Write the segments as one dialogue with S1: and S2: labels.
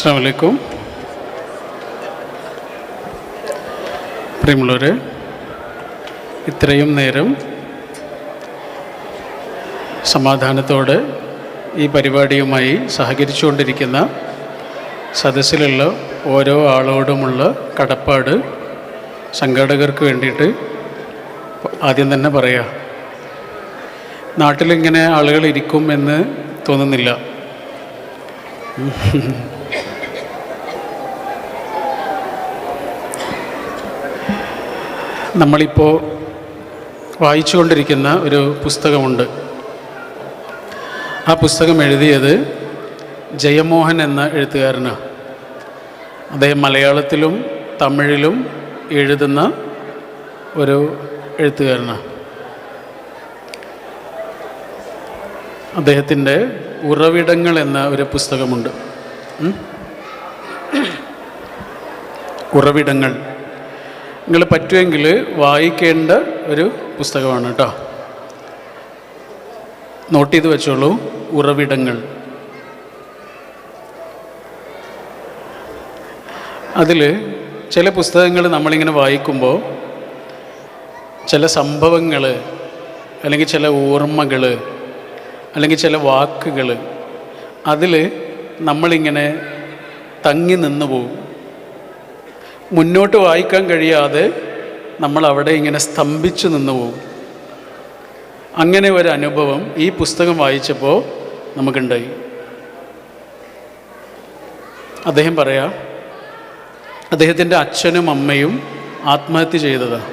S1: അസ്സാം വലൈക്കും പ്രിയമുള്ളവരെ ഇത്രയും നേരം സമാധാനത്തോടെ ഈ പരിപാടിയുമായി സഹകരിച്ചുകൊണ്ടിരിക്കുന്ന സദസ്സിലുള്ള ഓരോ ആളോടുമുള്ള കടപ്പാട് സംഘാടകർക്ക് വേണ്ടിയിട്ട് ആദ്യം തന്നെ പറയാം. നാട്ടിലിങ്ങനെ ആളുകൾ ഇരിക്കും എന്ന് തോന്നുന്നില്ല. നമ്മളിപ്പോൾ വായിച്ചുകൊണ്ടിരിക്കുന്ന ഒരു പുസ്തകമുണ്ട്. ആ പുസ്തകം എഴുതിയത് ജയമോഹൻ എന്ന എഴുത്തുകാരനാണ് അദ്ദേഹം മലയാളത്തിലും തമിഴിലും എഴുതുന്ന ഒരു എഴുത്തുകാരനാണ് അദ്ദേഹത്തിന്റെ ഉറവിടങ്ങൾ എന്ന ഒരു പുസ്തകമുണ്ട്. ഉറവിടങ്ങൾ. നിങ്ങൾ പറ്റുമെങ്കിൽ വായിക്കേണ്ട ഒരു പുസ്തകമാണ് കേട്ടോ. നോട്ട് ചെയ്ത് വെച്ചോളൂ. ഉറവിടങ്ങൾ. അതിൽ ചില പുസ്തകങ്ങൾ നമ്മളിങ്ങനെ വായിക്കുമ്പോൾ ചില സംഭവങ്ങൾ അല്ലെങ്കിൽ ചില ഓർമ്മകൾ അല്ലെങ്കിൽ ചില വാക്കുകൾ അതിൽ നമ്മളിങ്ങനെ തങ്ങി നിന്ന് പോകും മുന്നോട്ട് വായിക്കാൻ കഴിയാതെ നമ്മൾ അവിടെ ഇങ്ങനെ സ്തംഭിച്ചു നിന്ന് പോകും. അങ്ങനെ ഒരു അനുഭവം ഈ പുസ്തകം വായിച്ചപ്പോൾ നമുക്കുണ്ടായി. അദ്ദേഹം പറയാ അദ്ദേഹത്തിന്റെ അച്ഛനും അമ്മയും ആത്മഹത്യ ചെയ്തതാണ്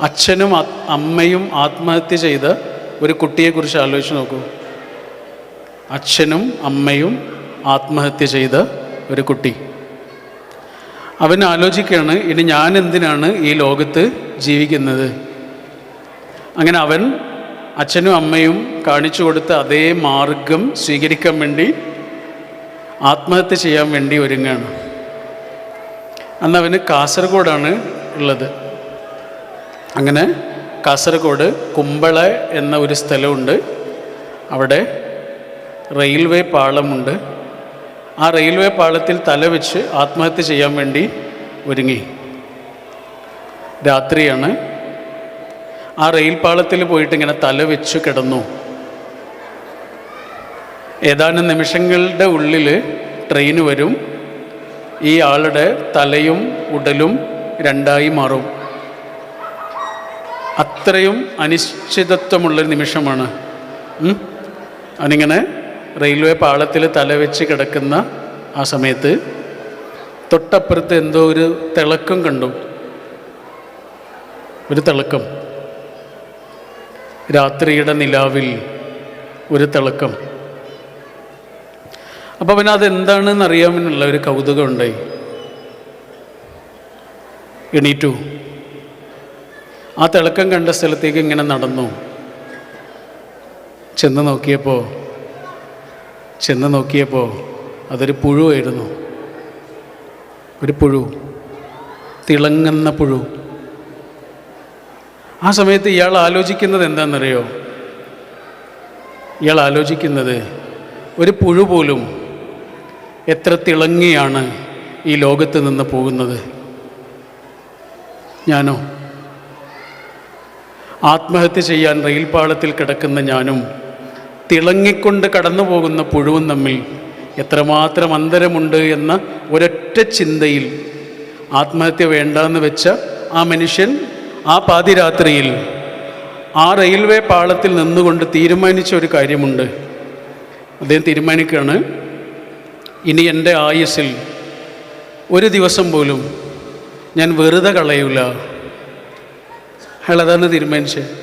S1: അച്ഛനും അമ്മയും ആത്മഹത്യ ചെയ്ത ഒരു കുട്ടിയെക്കുറിച്ച് ആലോചിച്ച് നോക്കൂ. അച്ഛനും അമ്മയും ആത്മഹത്യ ചെയ്ത ഒരു കുട്ടി. അവൻ ആലോചിക്കുകയാണ് ഇനി ഞാൻ എന്തിനാണ് ഈ ലോകത്ത് ജീവിക്കുന്നത്? അങ്ങനെ അവൻ അച്ഛനും അമ്മയും കാണിച്ചു കൊടുത്ത അതേ മാർഗം സ്വീകരിക്കാൻ വേണ്ടി ആത്മഹത്യ ചെയ്യാൻ വേണ്ടി ഒരുങ്ങുകയാണ്. അന്ന് അവന് കാസർഗോഡാണ് ഉള്ളത്. അങ്ങനെ കാസർഗോഡ് കുമ്പള എന്ന ഒരു സ്ഥലമുണ്ട്. അവിടെ റെയിൽവേ പാളമുണ്ട്. ആ റെയിൽവേ പാളത്തിൽ തലവെച്ച് ആത്മഹത്യ ചെയ്യാൻ വേണ്ടി ഒരുങ്ങി. രാത്രിയാണ്. ആ റെയിൽ പാളത്തിൽ പോയിട്ട് ഇങ്ങനെ തലവെച്ച് കിടന്നു. ഏതാനും നിമിഷങ്ങളുടെ ഉള്ളിൽ ട്രെയിൻ വരും. ഈ ആളുടെ തലയും ഉടലും രണ്ടായി മാറും. അത്രയും അനിശ്ചിതത്വമുള്ളൊരു നിമിഷമാണ്. അതിങ്ങനെ റെയിൽവേ പാളത്തിൽ തലവെച്ച് കിടക്കുന്ന ആ സമയത്ത് തൊട്ടപ്പുറത്ത് എന്തോ ഒരു തിളക്കം കണ്ടു. ഒരു തിളക്കം. രാത്രിയുടെ നിലാവിൽ ഒരു തിളക്കം. അപ്പോൾ അവന് അതെന്താണെന്ന് അറിയാമെന്നുള്ള ഒരു കൗതുകം ഉണ്ടായി. എണീറ്റു. ആ തിളക്കം കണ്ട സ്ഥലത്തേക്ക് ഇങ്ങനെ നടന്നു. ചെന്ന് നോക്കിയപ്പോൾ ചെന്ന് നോക്കിയപ്പോൾ അതൊരു പുഴുവായിരുന്നു. ഒരു പുഴു. തിളങ്ങുന്ന പുഴു. ആ സമയത്ത് ഇയാൾ ആലോചിക്കുന്നത് എന്താണെന്നറിയോ? ഇയാൾ ആലോചിക്കുന്നത് ഒരു പുഴു പോലും എത്ര തിളങ്ങിയാണ് ഈ ലോകത്ത് നിന്ന് പോകുന്നത്. ഞാനോ? ആത്മഹത്യ ചെയ്യാൻ റെയിൽ പാളത്തിൽ കിടക്കുന്ന ഞാനും തിളങ്ങിക്കൊണ്ട് കടന്നു പോകുന്ന പുഴുവും തമ്മിൽ എത്രമാത്രം അന്തരമുണ്ട് എന്ന ഒരൊറ്റ ചിന്തയിൽ ആത്മഹത്യ വേണ്ടെന്ന് വെച്ച ആ മനുഷ്യൻ ആ പാതിരാത്രിയിൽ ആ റെയിൽവേ പാളത്തിൽ നിന്നുകൊണ്ട് തീരുമാനിച്ച ഒരു കാര്യമുണ്ട്. അദ്ദേഹം തീരുമാനിക്കുകയാണ് ഇനി എന്റെ ആയുസ്സിൽ ഒരു ദിവസം പോലും ഞാൻ വെറുതെ കളയൂല. അയാൾ അതാണ് തീരുമാനിച്ചത്.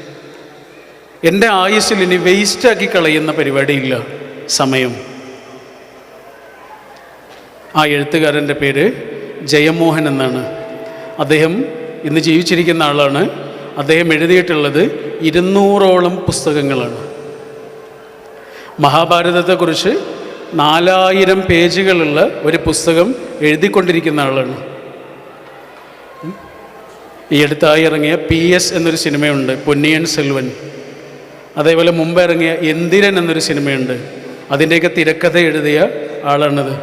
S1: എന്റെ ആയുസ്സിൽ ഇനി വേസ്റ്റാക്കി കളയുന്ന പരിപാടിയില്ല. സമയം. ആ എഴുത്തുകാരന്റെ പേര് ജയമോഹൻ എന്നാണ്. അദ്ദേഹം ഇന്ന് ജീവിച്ചിരിക്കുന്ന ആളാണ്. അദ്ദേഹം എഴുതിയിട്ടുള്ളത് ഇരുന്നൂറോളം പുസ്തകങ്ങളാണ്. മഹാഭാരതത്തെക്കുറിച്ച് നാലായിരം പേജുകളുള്ള ഒരു പുസ്തകം എഴുതിക്കൊണ്ടിരിക്കുന്ന ആളാണ്. ഈ അടുത്തായി ഇറങ്ങിയ പി എസ് എന്നൊരു സിനിമയുണ്ട് പൊന്നിയൻ സെൽവൻ. അതേപോലെ മുമ്പ് ഇറങ്ങിയ എന്തിരൻ എന്നൊരു സിനിമയുണ്ട്. അതിന്റെയൊക്കെ തിരക്കഥ എഴുതിയ ആളാണത്?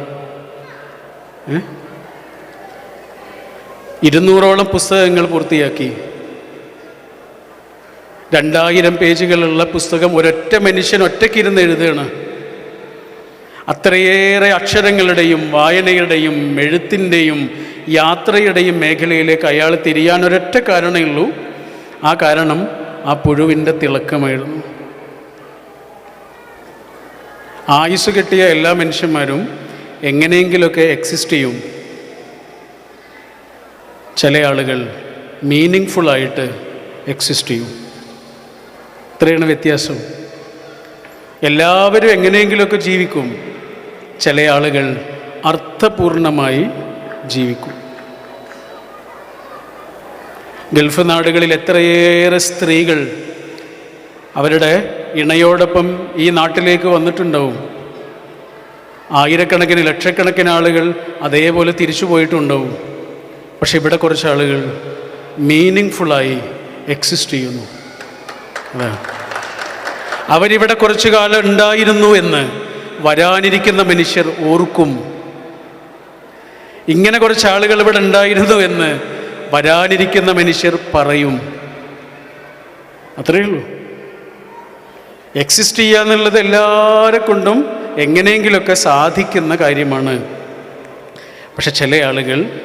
S1: ഇരുന്നൂറോളം പുസ്തകങ്ങൾ പൂർത്തിയാക്കി. രണ്ടായിരം പേജുകളുള്ള പുസ്തകം ഒരൊറ്റ മനുഷ്യൻ ഒറ്റയ്ക്കിരുന്ന് എഴുതുകയാണ്. അത്രയേറെ അക്ഷരങ്ങളുടെയും വായനയുടെയും എഴുത്തിന്റെയും യാത്രയുടെയും മേഖലയിലേക്ക് അയാൾ തിരിയാൻ ഒരൊറ്റ കാരണമേ ഉള്ളൂ. ആ കാരണം ആ പുഴുവിന്റെ തിളക്കമായിരുന്നു ആയുസ് കിട്ടിയ എല്ലാ മനുഷ്യന്മാരും എങ്ങനെയെങ്കിലുമൊക്കെ എക്സിസ്റ്റ് ചെയ്യും. ചില ആളുകൾ മീനിങ് ഫുള്ളായിട്ട് എക്സിസ്റ്റ് ചെയ്യും. ഇത്രയാണ് വ്യത്യാസം. എല്ലാവരും എങ്ങനെയെങ്കിലുമൊക്കെ ജീവിക്കും. ചില ആളുകൾ അർത്ഥപൂർണമായി ജീവിക്കും. ഗൾഫ് നാടുകളിൽ എത്രയേറെ സ്ത്രീകൾ അവരുടെ ഇണയോടൊപ്പം ഈ നാട്ടിലേക്ക് വന്നിട്ടുണ്ടാവും. ആയിരക്കണക്കിന് ലക്ഷക്കണക്കിന് ആളുകൾ അതേപോലെ തിരിച്ചു പോയിട്ടുണ്ടാവും. പക്ഷെ ഇവിടെ കുറച്ച് ആളുകൾ മീനിങ് ഫുള്ളായി എക്സിസ്റ്റ് ചെയ്യുന്നു അവരിവിടെ കുറച്ചു കാലം ഉണ്ടായിരുന്നു എന്ന് വരാനിരിക്കുന്ന മനുഷ്യർ ഓർക്കും. ഇങ്ങനെ കുറച്ച് ആളുകൾ ഇവിടെ ഉണ്ടായിരുന്നു എന്ന് വരാനിരിക്കുന്ന മനുഷ്യർ പറയും. അത്രയേ ഉള്ളൂ. എക്സിസ്റ്റ് ചെയ്യുക എന്നുള്ളത് എല്ലാവരെ കൊണ്ടും എങ്ങനെയെങ്കിലുമൊക്കെ സാധിക്കുന്ന കാര്യമാണ്. പക്ഷെ ചില ആളുകൾ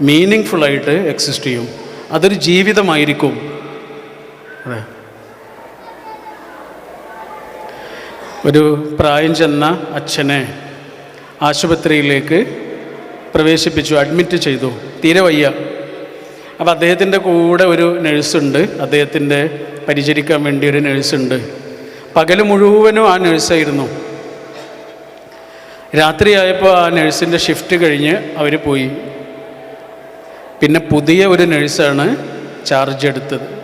S1: മീനിങ് ഫുള്ളായിട്ട് എക്സിസ്റ്റ് ചെയ്യും. അതൊരു ജീവിതമായിരിക്കും. അതെ. ഒരു പ്രായം ചെന്ന അച്ഛനെ ആശുപത്രിയിലേക്ക് പ്രവേശിപ്പിച്ചു അഡ്മിറ്റ് ചെയ്തു. തീരെ വയ്യ. അപ്പോൾ അദ്ദേഹത്തിന്റെ കൂടെ ഒരു നഴ്സുണ്ട് അദ്ദേഹത്തിന്റെ പരിചരിക്കാൻ വേണ്ടി ഒരു നഴ്സുണ്ട് പകൽ മുഴുവനും ആ നഴ്സായിരുന്നു രാത്രിയായപ്പോൾ ആ നഴ്സിന്റെ ഷിഫ്റ്റ് കഴിഞ്ഞ് അവർ പോയി. പിന്നെ പുതിയ ഒരു നഴ്സാണ് ചാർജ് എടുത്തത്.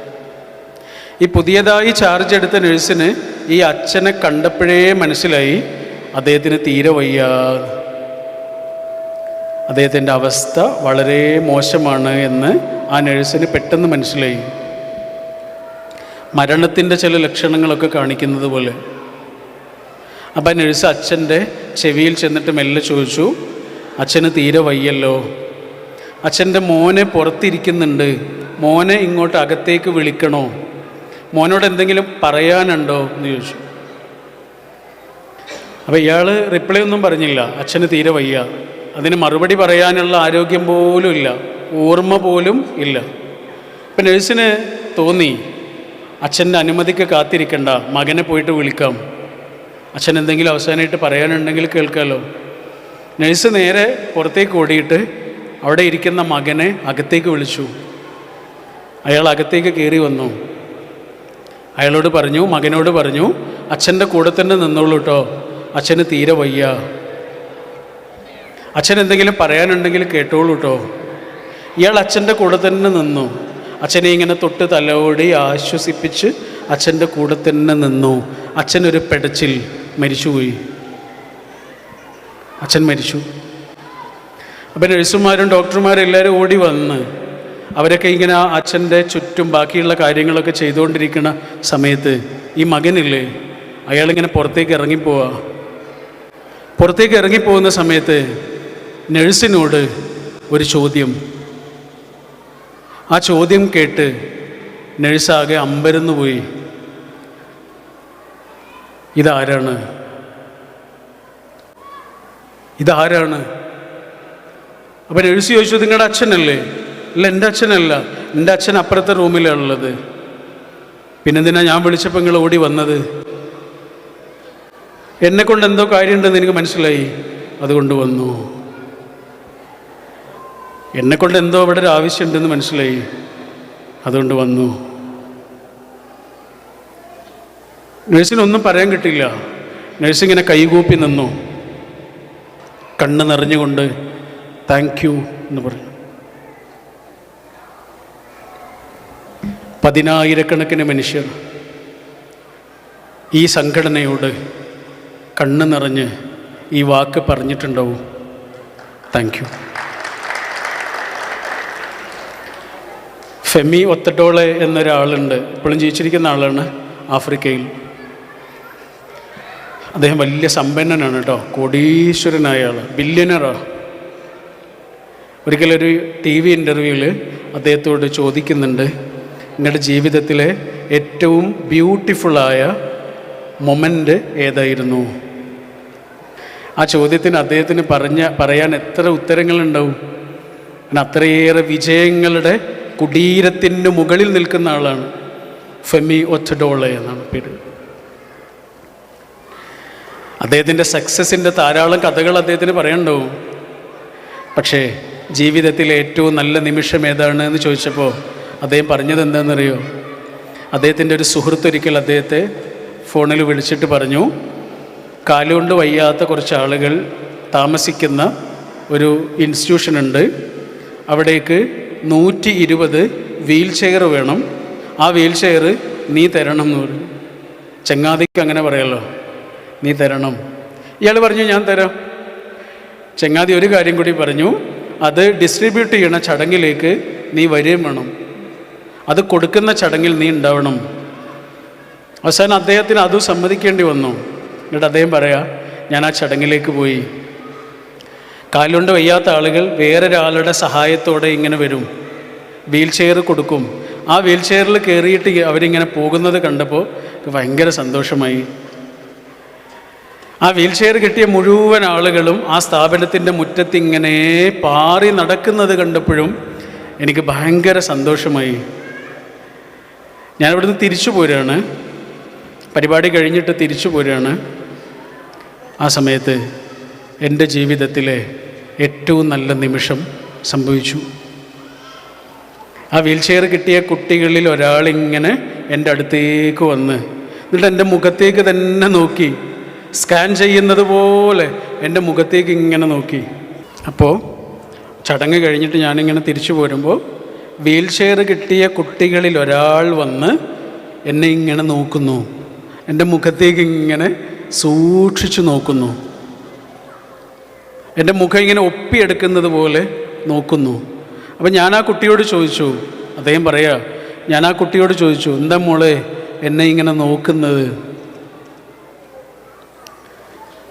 S1: ഈ പുതിയതായി ചാർജ് എടുത്ത നഴ്സിന് ഈ അച്ഛനെ കണ്ടപ്പോഴേ മനസ്സിലായി അദ്ദേഹത്തിന് തീരെ വയ്യ. അദ്ദേഹത്തിന്റെ അവസ്ഥ വളരെ മോശമാണ് എന്ന് ആ നഴ്സിന് പെട്ടെന്ന് മനസ്സിലായി. മരണത്തിന്റെ ചില ലക്ഷണങ്ങളൊക്കെ കാണിക്കുന്നത് പോലെ. അപ്പം നഴ്സ് അച്ഛന്റെ ചെവിയിൽ ചെന്നിട്ട് മെല്ലെ ചോദിച്ചു അച്ഛന് തീരെ വയ്യല്ലോ. അച്ഛന്റെ മോനെ പുറത്തിരിക്കുന്നുണ്ട്. മോനെ ഇങ്ങോട്ട് അകത്തേക്ക് വിളിക്കണോ? മോനോട് എന്തെങ്കിലും പറയാനുണ്ടോ? എന്ന് ചോദിച്ചു. അപ്പോൾ ഇയാൾ റിപ്ലൈ ഒന്നും പറഞ്ഞില്ല. അച്ഛന് തീരെ വയ്യ. അതിന് മറുപടി പറയാനുള്ള ആരോഗ്യം പോലും ഇല്ല. ഓർമ്മ പോലും ഇല്ല. ഇപ്പം നഴ്സിന് തോന്നി അച്ഛന്റെ അനുമതിക്ക് കാത്തിരിക്കണ്ട മകനെ പോയിട്ട് വിളിക്കാം. അച്ഛൻ എന്തെങ്കിലും അവസാനമായിട്ട് പറയാനുണ്ടെങ്കിൽ കേൾക്കാമല്ലോ നഴ്സ് നേരെ പുറത്തേക്ക് ഓടിയിട്ട് അവിടെ ഇരിക്കുന്ന മകനെ അകത്തേക്ക് വിളിച്ചു. അയാൾ അകത്തേക്ക് കയറി വന്നു. അയാളോട് പറഞ്ഞു മകനോട് പറഞ്ഞു അച്ഛന്റെ കൂടെ തന്നെ നിന്നോളൂ കേട്ടോ അച്ഛന് തീരെ വയ്യ. അച്ഛൻ എന്തെങ്കിലും പറയാനുണ്ടെങ്കിൽ കേട്ടോളൂ കേട്ടോ ഇയാൾ അച്ഛന്റെ കൂടെ തന്നെ നിന്നു. അച്ഛനെ ഇങ്ങനെ തൊട്ട് തലോടി ആശ്വസിപ്പിച്ച് അച്ഛന്റെ കൂടെ തന്നെ നിന്നു. അച്ഛനൊരു പെടച്ചിൽ മരിച്ചുപോയി അച്ഛൻ മരിച്ചു. അപ്പം നഴ്സുമാരും ഡോക്ടർമാരും എല്ലാവരും ഓടി വന്ന് അവരൊക്കെ ഇങ്ങനെ ആ അച്ഛന്റെ ചുറ്റും ബാക്കിയുള്ള കാര്യങ്ങളൊക്കെ ചെയ്തുകൊണ്ടിരിക്കുന്ന സമയത്ത് ഈ മകനില്ലേ അയാളിങ്ങനെ പുറത്തേക്ക് ഇറങ്ങിപ്പോവാ. പുറത്തേക്ക് ഇറങ്ങിപ്പോകുന്ന സമയത്ത് നഴ്സിനോട് ഒരു ചോദ്യം. ആ ചോദ്യം കേട്ട് നഴ്സാകെ അമ്പരന്നു പോയി. ഇതാരാണ്? ഇതാരാണ്? അപ്പം നഴ്സ് ചോദിച്ചു നിങ്ങളുടെ അച്ഛനല്ലേ? അല്ല എന്റെ അച്ഛനല്ല. എന്റെ അച്ഛൻ അപ്പുറത്തെ റൂമിലാണ് ഉള്ളത്. പിന്നെന്തിനാ ഞാൻ വിളിച്ചപ്പോൾ നിങ്ങൾ ഓടി വന്നത്? എന്നെ കൊണ്ട് എന്തോ കാര്യമുണ്ടെന്ന് എനിക്ക് മനസ്സിലായി. അതുകൊണ്ട് വന്നു. എന്നെ കൊണ്ട് എന്തോ ഇവിടെ ഒരു ആവശ്യമുണ്ടെന്ന് മനസ്സിലായി. അതുകൊണ്ട് വന്നു. നഴ്സിനൊന്നും പറയാൻ കിട്ടില്ല നഴ്സിങ്ങനെ കൈകൂപ്പി നിന്നു. കണ്ണ് നിറഞ്ഞുകൊണ്ട് താങ്ക് യു എന്ന് പറഞ്ഞു. പതിനായിരക്കണക്കിന് മനുഷ്യർ ഈ സംഘടനയോട് കണ്ണ് നിറഞ്ഞ് ഈ വാക്ക് പറഞ്ഞിട്ടുണ്ടാവും. താങ്ക് യു ഫെമി ഒത്തഡോളെ എന്നൊരാളുണ്ട്. ഇപ്പോഴും ജീവിച്ചിരിക്കുന്ന ആളാണ് ആഫ്രിക്കയിൽ. അദ്ദേഹം വലിയ സമ്പന്നനാണ് കേട്ടോ. കോടീശ്വരനായ ആൾ ബില്യനറാ. ഒരിക്കലൊരു ടി വി ഇന്റർവ്യൂവിൽ അദ്ദേഹത്തോട് ചോദിക്കുന്നുണ്ട്. നിങ്ങളുടെ ജീവിതത്തിലെ ഏറ്റവും ബ്യൂട്ടിഫുള്ളായ മൊമെന്റ് ഏതായിരുന്നു? ആ ചോദ്യത്തിന് അദ്ദേഹത്തിന് പറഞ്ഞ പറയാൻ എത്ര ഉത്തരങ്ങളുണ്ടാവും? അത്രയേറെ വിജയങ്ങളുടെ കുടീരത്തിന് മുകളിൽ നിൽക്കുന്ന ആളാണ്. ഫെമി ഒറ്റഡോളെ എന്നാണ് പേര്. അദ്ദേഹത്തിന്റെ സക്സസിന്റെ ധാരാളം കഥകൾ അദ്ദേഹത്തിന് പറയണ്ടാവും പക്ഷേ ജീവിതത്തിലെ ഏറ്റവും നല്ല നിമിഷം ഏതാണ് എന്ന് ചോദിച്ചപ്പോൾ അദ്ദേഹം പറഞ്ഞത് എന്താണെന്നറിയോ? അദ്ദേഹത്തിന്റെ ഒരു സുഹൃത്ത് ഒരിക്കൽ അദ്ദേഹത്തെ ഫോണിൽ വിളിച്ചിട്ട് പറഞ്ഞു കാലുകൊണ്ട് വയ്യാത്ത കുറച്ച് ആളുകൾ താമസിക്കുന്ന ഒരു ഇൻസ്റ്റിറ്റ്യൂഷനുണ്ട് അവിടേക്ക് നൂറ്റി ഇരുപത് വീൽ ചെയർ വേണം. ആ വീൽ ചെയർ നീ തരണം എന്ന് പറഞ്ഞു. ചങ്ങാതിക്ക് അങ്ങനെ പറയല്ലോ നീ തരണം. ഇയാൾ പറഞ്ഞു ഞാൻ തരാം. ചങ്ങാതി ഒരു കാര്യം കൂടി പറഞ്ഞു അത് ഡിസ്ട്രിബ്യൂട്ട് ചെയ്യണ ചടങ്ങിലേക്ക് നീ വരികയും വേണം. അത് കൊടുക്കുന്ന ചടങ്ങിൽ നീ ഉണ്ടാവണം. അവസാനം അദ്ദേഹത്തിന് അതും സമ്മതിക്കേണ്ടി വന്നു. എന്നിട്ട് അദ്ദേഹം പറയാ ഞാൻ ആ ചടങ്ങിലേക്ക് പോയി. കാലുകൊണ്ട് വയ്യാത്ത ആളുകൾ വേറൊരാളുടെ സഹായത്തോടെ ഇങ്ങനെ വരും. വീൽ ചെയർ കൊടുക്കും. ആ വീൽ ചെയറിൽ കയറിയിട്ട് അവരിങ്ങനെ പോകുന്നത് കണ്ടപ്പോൾ ഭയങ്കര സന്തോഷമായി. ആ വീൽ ചെയർ കിട്ടിയ മുഴുവൻ ആളുകളും ആ സ്ഥാപനത്തിന്റെ മുറ്റത്ത് ഇങ്ങനെ പാറി നടക്കുന്നത് കണ്ടപ്പോഴും എനിക്ക് ഭയങ്കര സന്തോഷമായി. ഞാനിവിടുന്ന് തിരിച്ചു പോരുകയാണ്. പരിപാടി കഴിഞ്ഞിട്ട് തിരിച്ചു പോരുകയാണ് ആ സമയത്ത്. എന്റെ ജീവിതത്തിലെ ഏറ്റവും നല്ല നിമിഷം സംഭവിച്ചു. ആ വീൽ ചെയർ കിട്ടിയ കുട്ടികളിൽ ഒരാളിങ്ങനെ എന്റെ അടുത്തേക്ക് വന്ന് എന്നിട്ട് എന്റെ മുഖത്തേക്ക് തന്നെ നോക്കി. സ്കാൻ ചെയ്യുന്നത് പോലെ എന്റെ മുഖത്തേക്ക് ഇങ്ങനെ നോക്കി. അപ്പോൾ ചടങ്ങ് കഴിഞ്ഞിട്ട് ഞാനിങ്ങനെ തിരിച്ചു പോരുമ്പോൾ വീൽ ചെയർ കിട്ടിയ കുട്ടികളിൽ ഒരാൾ വന്ന് എന്നെ ഇങ്ങനെ നോക്കുന്നു. എന്റെ മുഖത്തേക്ക് ഇങ്ങനെ സൂക്ഷിച്ചു നോക്കുന്നു. എന്റെ മുഖം ഇങ്ങനെ ഒപ്പിയെടുക്കുന്നത് പോലെ നോക്കുന്നു. അപ്പം ഞാൻ ആ കുട്ടിയോട് ചോദിച്ചു അദ്ദേഹം പറയാ ഞാൻ ആ കുട്ടിയോട് ചോദിച്ചു എന്താ മോളെ എന്നെ ഇങ്ങനെ നോക്കുന്നത്?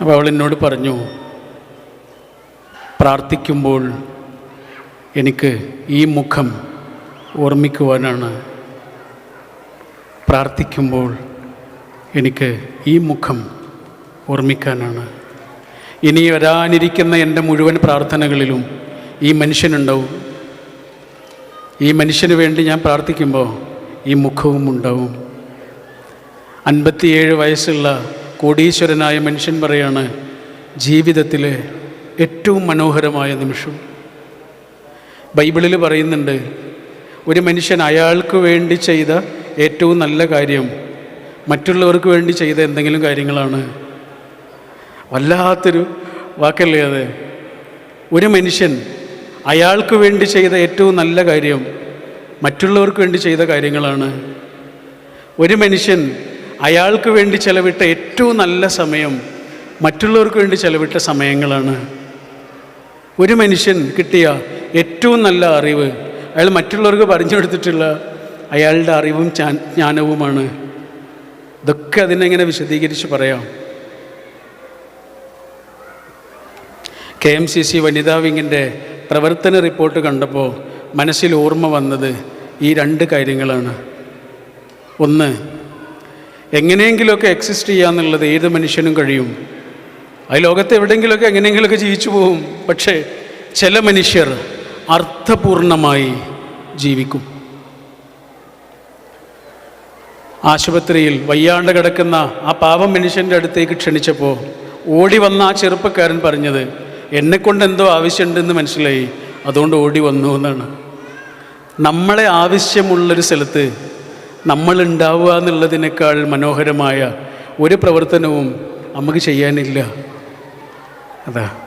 S1: അപ്പോൾ അവൾ എന്നോട് പറഞ്ഞു പ്രാർത്ഥിക്കുമ്പോൾ എനിക്ക് ഈ മുഖം ഓർമ്മിക്കുവാനാണ്. പ്രാർത്ഥിക്കുമ്പോൾ എനിക്ക് ഈ മുഖം ഓർമ്മിക്കാനാണ്. ഇനി വരാനിരിക്കുന്ന എന്റെ മുഴുവൻ പ്രാർത്ഥനകളിലും ഈ മനുഷ്യനുണ്ടാവും. ഈ മനുഷ്യന് വേണ്ടി ഞാൻ പ്രാർത്ഥിക്കുമ്പോൾ ഈ മുഖവും ഉണ്ടാവും. അൻപത്തിയേഴ് വയസ്സുള്ള കോടീശ്വരനായ മനുഷ്യൻ പറയാണ് ജീവിതത്തിലെ ഏറ്റവും മനോഹരമായ നിമിഷം. ബൈബിളിൽ പറയുന്നുണ്ട് ഒരു മനുഷ്യൻ അയാൾക്ക് വേണ്ടി ചെയ്ത ഏറ്റവും നല്ല കാര്യം മറ്റുള്ളവർക്ക് വേണ്ടി ചെയ്ത എന്തെങ്കിലും കാര്യങ്ങളാണ് വല്ലാത്തൊരു വാക്കല്ലേ അത്? ഒരു മനുഷ്യൻ അയാൾക്ക് വേണ്ടി ചെയ്ത ഏറ്റവും നല്ല കാര്യം മറ്റുള്ളവർക്ക് വേണ്ടി ചെയ്ത കാര്യങ്ങളാണ്. ഒരു മനുഷ്യൻ അയാൾക്ക് വേണ്ടി ചെലവിട്ട ഏറ്റവും നല്ല സമയം മറ്റുള്ളവർക്ക് വേണ്ടി ചെലവിട്ട സമയങ്ങളാണ്. ഒരു മനുഷ്യൻ കിട്ടിയ ഏറ്റവും നല്ല അറിവ് അയാൾ മറ്റുള്ളവർക്ക് പറഞ്ഞു കൊടുത്തിട്ടുള്ള അയാളുടെ അറിവും ജ്ഞാ- ജ്ഞാനവുമാണ്. ഇതൊക്കെ അതിനെങ്ങനെ വിശദീകരിച്ച് പറയാം? കെ എം സി സി വനിതാ വിങ്ങിന്റെ പ്രവർത്തന റിപ്പോർട്ട് കണ്ടപ്പോൾ മനസ്സിൽ ഓർമ്മ വന്നത് ഈ രണ്ട് കാര്യങ്ങളാണ്. ഒന്ന് എങ്ങനെയെങ്കിലുമൊക്കെ എക്സിസ്റ്റ് ചെയ്യാന്നുള്ളത് ഏത് മനുഷ്യനും കഴിയും. ആ ലോകത്ത് എവിടെയെങ്കിലുമൊക്കെ എങ്ങനെയെങ്കിലുമൊക്കെ ജീവിച്ചു പോകും പക്ഷേ ചില മനുഷ്യർ അർത്ഥപൂർണമായി ജീവിക്കും. ആശുപത്രിയിൽ വയ്യാണ്ട് കിടക്കുന്ന ആ പാവം മനുഷ്യന്റെ അടുത്തേക്ക് ക്ഷണിച്ചപ്പോൾ ഓടി വന്ന ആ ചെറുപ്പക്കാരൻ പറഞ്ഞത് എന്നെക്കൊണ്ട് എന്തോ ആവശ്യമുണ്ടെന്ന് മനസ്സിലായി. അതുകൊണ്ട് ഓടി വന്നു എന്നാണ്. നമ്മളെ ആവശ്യമുള്ളൊരു സ്ഥലത്ത് നമ്മൾ ഉണ്ടാവുക എന്നുള്ളതിനേക്കാൾ മനോഹരമായ ഒരു പ്രവർത്തനവും നമുക്ക് ചെയ്യാനില്ല. അതാ.